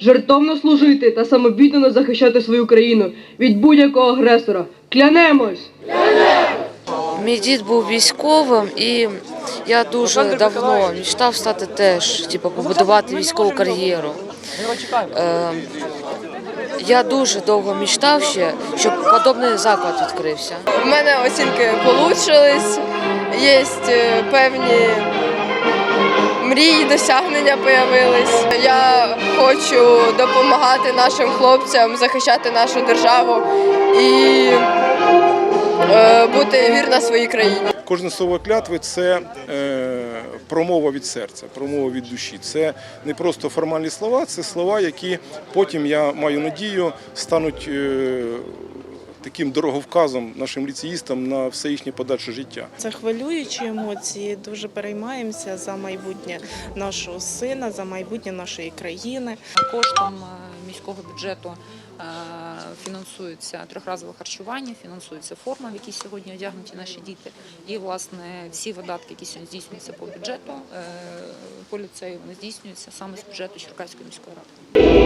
жертовно служити та самовіддано захищати свою країну від будь-якого агресора. Клянемось! Мій дід був військовим, і я дуже давно мечтав стати теж, типу, побудувати військову кар'єру. Е, я дуже довго мечтав ще, щоб подобний заклад відкрився. У мене оцінки получились, є е, певні мрії, досягнення появились. Я хочу допомагати нашим хлопцям захищати нашу державу і е, бути вірна своїй країні. Кожне слово клятви це е, промова від серця, промова від душі. Це не просто формальні слова, це слова, які потім я маю надію стануть е, таким дороговказом нашим ліцеїстам на все їхнє подальше життя. Це хвилюючі емоції. Дуже переймаємося за майбутнє нашого сина, за майбутнє нашої країни. Коштом е, міського бюджету е, фінансується трьохразове харчування, фінансується форма, в якій сьогодні одягнуті наші діти. І власне всі видатки, які сьогодні здійснюються по бюджету е, по ліцею, вони здійснюються саме з бюджету Черкаської міської ради.